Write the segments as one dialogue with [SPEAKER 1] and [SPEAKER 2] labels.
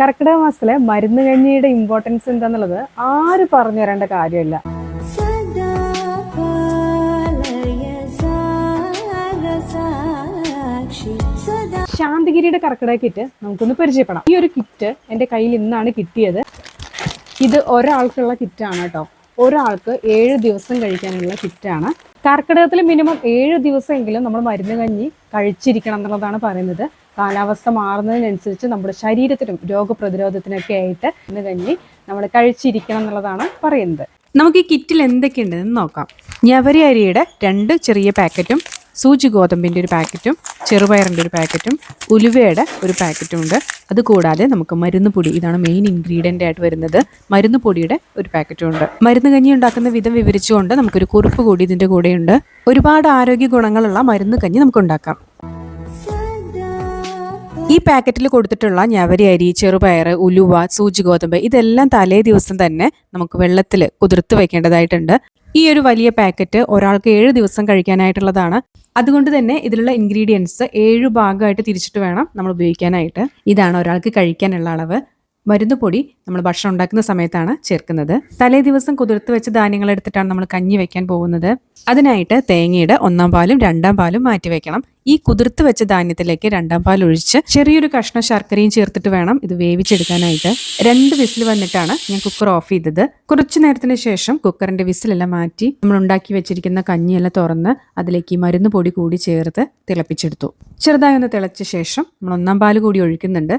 [SPEAKER 1] കർക്കിടക മാസത്തിലെ മരുന്ന് കഞ്ഞിയുടെ ഇമ്പോർട്ടൻസ് എന്താന്നുള്ളത് ആര് പറഞ്ഞു തരേണ്ട കാര്യമില്ല. ശാന്തിഗിരിയുടെ കർക്കിടക കിറ്റ് നമുക്കൊന്ന് പരിചയപ്പെടാം. ഈ ഒരു കിറ്റ് എന്റെ കയ്യിൽ ഇന്നാണ് കിട്ടിയത്. ഇത് ഒരാൾക്കുള്ള കിറ്റാണ് കേട്ടോ. ഒരാൾക്ക് ഏഴ് ദിവസം കഴിക്കാനുള്ള കിറ്റാണ്. കർക്കിടകത്തിൽ മിനിമം ഏഴ് ദിവസമെങ്കിലും നമ്മൾ മരുന്ന് കഞ്ഞി കഴിച്ചിരിക്കണം എന്നുള്ളതാണ് പറയുന്നത്. കാലാവസ്ഥ മാറുന്നതിനനുസരിച്ച് നമ്മുടെ ശരീരത്തിനും രോഗപ്രതിരോധത്തിനൊക്കെ ആയിട്ട് ഇന്ന് കഞ്ഞി നമ്മൾ കഴിച്ചിരിക്കണം എന്നുള്ളതാണ് പറയുന്നത്. നമുക്ക് ഈ കിറ്റിൽ എന്തൊക്കെയുണ്ടെന്ന് നോക്കാം. ഞവരി അരിയുടെ രണ്ട് ചെറിയ പാക്കറ്റും സൂചി ഗോതമ്പിന്റെ ഒരു പാക്കറ്റും ചെറുപയറിന്റെ ഒരു പാക്കറ്റും ഉലുവയുടെ ഒരു പാക്കറ്റും ഉണ്ട്. അതുകൂടാതെ നമുക്ക് മരുന്ന് പൊടി ഇതാണ് മെയിൻ ഇൻഗ്രീഡിയന്റ് ആയിട്ട് വരുന്നത്. മരുന്ന് പൊടിയുടെ ഒരു പാക്കറ്റും ഉണ്ട്. മരുന്ന് കഞ്ഞി ഉണ്ടാക്കുന്ന വിധം വിവരിച്ചുകൊണ്ട് നമുക്കൊരു കുറിപ്പ് കൂടി ഇതിന്റെ കൂടെയുണ്ട്. ഒരുപാട് ആരോഗ്യ ഗുണങ്ങളുള്ള മരുന്ന് കഞ്ഞി നമുക്ക് ഉണ്ടാക്കാം. ഈ പാക്കറ്റിൽ കൊടുത്തിട്ടുള്ള ഞവരി അരി ചെറുപയർ ഉലുവ സൂചി ഗോതമ്പ് ഇതെല്ലാം തലേ ദിവസം തന്നെ നമുക്ക് വെള്ളത്തിൽ കുതിർത്ത് വെക്കേണ്ടതായിട്ടുണ്ട്. ഈ ഒരു വലിയ പാക്കറ്റ് ഒരാൾക്ക് ഏഴ് ദിവസം കഴിക്കാനായിട്ടുള്ളതാണ്. അതുകൊണ്ട് തന്നെ ഇതിലുള്ള ഇൻഗ്രീഡിയൻസ് ഏഴ് ഭാഗമായിട്ട് തിരിച്ചിട്ട് വേണം നമ്മൾ ഉപയോഗിക്കാനായിട്ട്. ഇതാണ് ഒരാൾക്ക് കഴിക്കാനുള്ള അളവ്. മരുന്ന് പൊടി നമ്മൾ ഭക്ഷണം ഉണ്ടാക്കുന്ന സമയത്താണ് ചേർക്കുന്നത്. തലേ ദിവസം കുതിർത്ത് വെച്ച ധാന്യങ്ങൾ എടുത്തിട്ടാണ് നമ്മൾ കഞ്ഞി വെക്കാൻ പോകുന്നത്. അതിനായിട്ട് തേങ്ങയുടെ ഒന്നാം പാലും രണ്ടാം പാലും മാറ്റി വെക്കണം. ഈ കുതിർത്ത് വെച്ച ധാന്യത്തിലേക്ക് രണ്ടാം പാൽ ഒഴിച്ച് ചെറിയൊരു കഷ്ണ ശർക്കരയും ചേർത്തിട്ട് വേണം ഇത് വേവിച്ചെടുക്കാനായിട്ട്. രണ്ട് വിസിൽ വന്നിട്ടാണ് ഞാൻ കുക്കർ ഓഫ് ചെയ്തത്. കുറച്ചു നേരത്തിന് ശേഷം കുക്കറിന്റെ വിസിലെല്ലാം മാറ്റി നമ്മൾ ഉണ്ടാക്കി വെച്ചിരിക്കുന്ന കഞ്ഞിയെല്ലാം തുറന്ന് അതിലേക്ക് മരുന്ന് പൊടി കൂടി ചേർത്ത് തിളപ്പിച്ചെടുത്തു. ചെറുതായി ഒന്ന് തിളച്ച ശേഷം നമ്മൾ ഒന്നാം പാൽ കൂടി ഒഴിക്കുന്നുണ്ട്.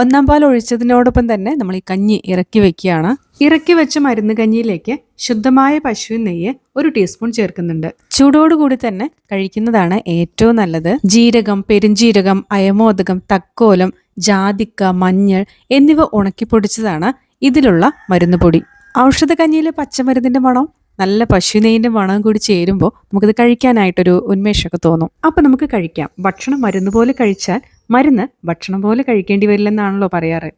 [SPEAKER 1] ഒന്നാം പാൽ ഒഴിച്ചതിനോടൊപ്പം തന്നെ നമ്മൾ ഈ കഞ്ഞി ഇറക്കി വെക്കുകയാണ്. ഇറക്കി വെച്ച മരുന്ന് കഞ്ഞിയിലേക്ക് ശുദ്ധമായ പശുവിൻ നെയ്യ് ഒരു ടീസ്പൂൺ ചേർക്കുന്നുണ്ട്. ചൂടോടുകൂടി തന്നെ കഴിക്കുന്നതാണ് ഏറ്റവും നല്ലത്. ജീരകം പെരുംജീരകം അയമോദകം തക്കോലം ജാതിക്ക മഞ്ഞൾ എന്നിവ ഉണക്കിപ്പൊടിച്ചതാണ് ഇതിലുള്ള മരുന്ന് പൊടി. ഔഷധ കഞ്ഞിയിലെ പച്ചമരുന്നിന്റെ മണം നല്ല പശുനെയ്യിന്റെ മണം കൂടി ചേരുമ്പോൾ നമുക്കിത് കഴിക്കാനായിട്ടൊരു ഉന്മേഷമൊക്കെ തോന്നും. അപ്പൊ നമുക്ക് കഴിക്കാം. ഭക്ഷണം മരുന്ന് പോലെ കഴിച്ചാൽ മരുന്ന് ഭക്ഷണം പോലെ കഴിക്കേണ്ടി വരില്ലെന്നാണല്ലോ പറയാറ്.